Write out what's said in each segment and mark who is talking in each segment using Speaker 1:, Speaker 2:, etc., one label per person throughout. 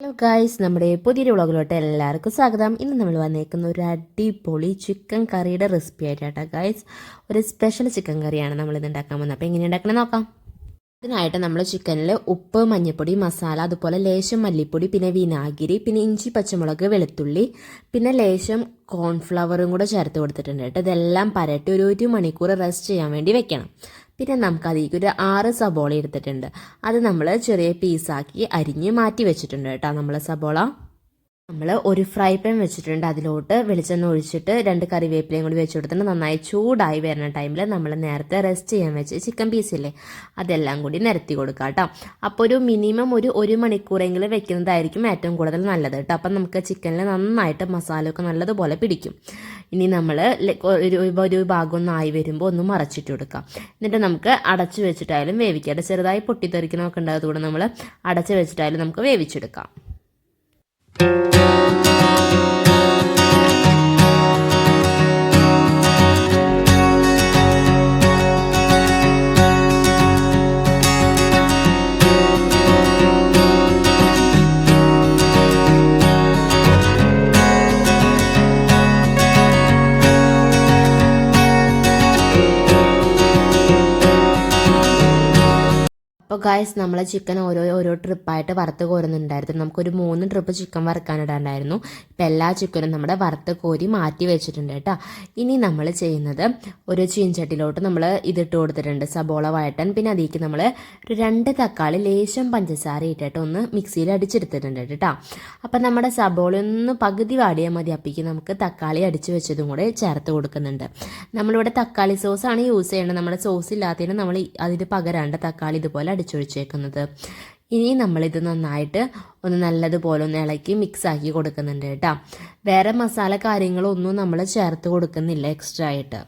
Speaker 1: Hello guys നമ്മുടെ പുതിയൊരു വ്ളോഗിലോട്ട് എല്ലാവർക്കും സ്വാഗതം. ഇന്ന് നമ്മൾ വന്നേക്കുന്ന ഒരു അടിപൊളി ചിക്കൻ കറിയുടെ റെസിപ്പി ആയിട്ടാട്ടോ ഗായ്സ് ഒരു സ്പെഷ്യൽ ചിക്കൻ കറിയാണ് നമ്മൾ ഇത് ഉണ്ടാക്കാൻ പോകുന്നത്. അപ്പോൾ എങ്ങനെ ഉണ്ടാക്കണം നോക്കാം. ഇതിനായിട്ട് നമ്മൾ ചിക്കനിൽ ഉപ്പ് മഞ്ഞൾപ്പൊടി മസാല അതുപോലെ ലേശം മല്ലിപ്പൊടി പിന്നെ വിനാഗിരി പിന്നെ ഇഞ്ചി പച്ചമുളക് വെളുത്തുള്ളി പിന്നെ ലേശം കോൺഫ്ലവറും കൂടെ ചേർത്ത് കൊടുത്തിട്ടുണ്ട് കേട്ടോ. ഇതെല്ലാം പരട്ടി ഒരു ഒരു മണിക്കൂർ റെസ്റ്റ് ചെയ്യാൻ വേണ്ടി വെക്കണം. പിന്നെ നമുക്ക് അതിലേക്ക് ഒരു ആറ് സബോള എടുത്തിട്ടുണ്ട്. അത് നമ്മൾ ചെറിയ പീസാക്കി അരിഞ്ഞ് മാറ്റി വെച്ചിട്ടുണ്ട് കേട്ടോ നമ്മൾ സബോള. നമ്മൾ ഒരു ഫ്രൈ പാൻ വെച്ചിട്ടുണ്ട്. അതിലോട്ട് വെളിച്ചെണ്ണ ഒഴിച്ചിട്ട് രണ്ട് കറിവേപ്പിലയും കൂടി വെച്ച് കൊടുത്തിട്ട് നന്നായി ചൂടായി വരുന്ന ടൈമിൽ നമ്മൾ നേരത്തെ റെസ്റ്റ് ചെയ്യാൻ വെച്ച് ചിക്കൻ പീസില്ലേ അതെല്ലാം കൂടി നിരത്തി കൊടുക്കുക കേട്ടോ അപ്പോൾ ഒരു മിനിമം ഒരു ഒരു മണിക്കൂറെങ്കിലും വെക്കുന്നതായിരിക്കും ഏറ്റവും കൂടുതൽ നല്ലത് കേട്ടോ അപ്പം നമുക്ക് ചിക്കനിൽ നന്നായിട്ട് മസാലയൊക്കെ നല്ലതുപോലെ പിടിക്കും. ഇനി നമ്മൾ ഒരു ഒരു ഭാഗം ഒന്നായി വരുമ്പോൾ ഒന്ന് മറച്ചിട്ട് കൊടുക്കാം. എന്നിട്ട് നമുക്ക് അടച്ചു വെച്ചിട്ടായാലും വേവിക്കാം. ചെറുതായി പൊട്ടിത്തെറിക്കണമൊക്കെ ഉണ്ടായതുകൊണ്ട് നമ്മൾ അടച്ചു വെച്ചിട്ടായാലും നമുക്ക് വേവിച്ചെടുക്കാം. അപ്പോൾ ഗായ്സ് നമ്മൾ ചിക്കൻ ഓരോ ഓരോ ട്രിപ്പായിട്ട് വറുത്ത് കോരുന്നുണ്ടായിരുന്നു. നമുക്കൊരു മൂന്ന് ട്രിപ്പ് ചിക്കൻ വറുക്കാനിടാണ്ടായിരുന്നു ഇപ്പം എല്ലാ ചിക്കനും നമ്മുടെ വറുത്ത് കോരി മാറ്റി വെച്ചിട്ടുണ്ട് കേട്ടോ. ഇനി നമ്മൾ ചെയ്യുന്നത് ഒരു ചീഞ്ചട്ടിലോട്ട് നമ്മൾ ഇതിട്ട് കൊടുത്തിട്ടുണ്ട് സബോള വഴട്ടൻ പിന്നെ അതിലേക്ക് നമ്മൾ ഒരു രണ്ട് തക്കാളി ലേശം പഞ്ചസാര ഇട്ടിട്ട് ഒന്ന് മിക്സിയിൽ അടിച്ചെടുത്തിട്ടുണ്ട് കേട്ടോ. അപ്പം നമ്മുടെ സബോള ഒന്ന് പകുതി വാടിയാൽ മതി. അപ്പിക്ക് നമുക്ക് തക്കാളി അടിച്ച് വെച്ചതും കൂടെ ചേർത്ത് കൊടുക്കുന്നുണ്ട്. നമ്മളിവിടെ തക്കാളി സോസാണ് യൂസ് ചെയ്യേണ്ടത് നമ്മുടെ സോസ് ഇല്ലാത്തതിന് നമ്മൾ അതിന് പകരാണ്ട് തക്കാളി ഇതുപോലെ അടിച്ചൊഴിച്ചേക്കുന്നത് ഇനി നമ്മളിത് നന്നായിട്ട് ഒന്ന് നല്ലതുപോലെ ഒന്ന് ഇളക്കി മിക്സ് ആക്കി കൊടുക്കുന്നുണ്ട് കേട്ടോ. വേറെ മസാല കാര്യങ്ങളൊന്നും നമ്മൾ ചേർത്ത് കൊടുക്കുന്നില്ല എക്സ്ട്രാ ആയിട്ട്.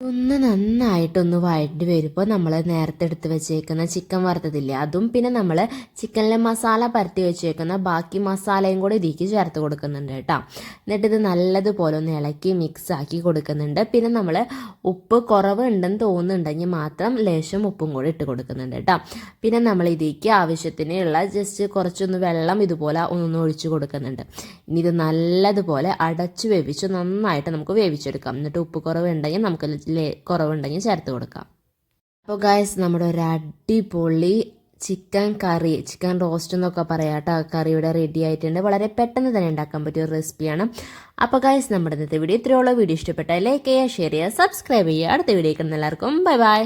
Speaker 1: ഒന്ന് നന്നായിട്ടൊന്ന് വഴറ്റി വരുമ്പോൾ നമ്മൾ നേരത്തെ എടുത്ത് വെച്ചേക്കുന്ന ചിക്കൻ വറുത്തതില്ലേ അതും പിന്നെ നമ്മൾ ചിക്കനിലെ മസാല പരത്തി വെച്ചേക്കുന്ന ബാക്കി മസാലയും കൂടെ ഇതിലേക്ക് ചേർത്ത് കൊടുക്കുന്നുണ്ട് കേട്ടോ. എന്നിട്ട് ഇത് നല്ലതുപോലെ ഒന്ന് ഇളക്കി മിക്സ് ആക്കി കൊടുക്കുന്നുണ്ട്. പിന്നെ നമ്മൾ ഉപ്പ് കുറവ് ഉണ്ടെന്ന് തോന്നുന്നുണ്ടെങ്കിൽ മാത്രം ലേശം ഉപ്പും കൂടി ഇട്ട് കൊടുക്കുന്നുണ്ട് കേട്ടോ. പിന്നെ നമ്മൾ ഇതിലേക്ക് ആവശ്യത്തിനുള്ള ജസ്റ്റ് കുറച്ചൊന്ന് വെള്ളം ഇതുപോലെ ഒന്ന് ഒഴിച്ച് കൊടുക്കുന്നുണ്ട്. ഇനി ഇത് നല്ലതുപോലെ അടച്ച് വേവിച്ച് നന്നായിട്ട് നമുക്ക് വേവിച്ചെടുക്കാം. എന്നിട്ട് ഉപ്പ് കുറവ് ഉണ്ടെങ്കിൽ നമുക്ക് കുറവുണ്ടെങ്കിൽ ചേർത്ത് കൊടുക്കാം. അപ്പോൾ ഗായസ് നമ്മുടെ ഒരു അടിപൊളി ചിക്കൻ കറി ചിക്കൻ റോസ്റ്റ് എന്നൊക്കെ പറയാം കേട്ടോ. കറി ഇവിടെ റെഡി ആയിട്ടുണ്ട്. വളരെ പെട്ടെന്ന് തന്നെ ഉണ്ടാക്കാൻ പറ്റിയ ഒരു റെസിപ്പിയാണ് അപ്പോൾ ഗായസ് നമ്മുടെ ഇന്നത്തെ വീഡിയോ ഇത്രയുള്ള വീഡിയോ ഇഷ്ടപ്പെട്ടാൽ ലൈക്ക് ചെയ്യുക ഷെയർ ചെയ്യുക സബ്സ്ക്രൈബ് ചെയ്യുക. അടുത്ത വീഡിയോ എല്ലാവർക്കും ബൈ ബൈ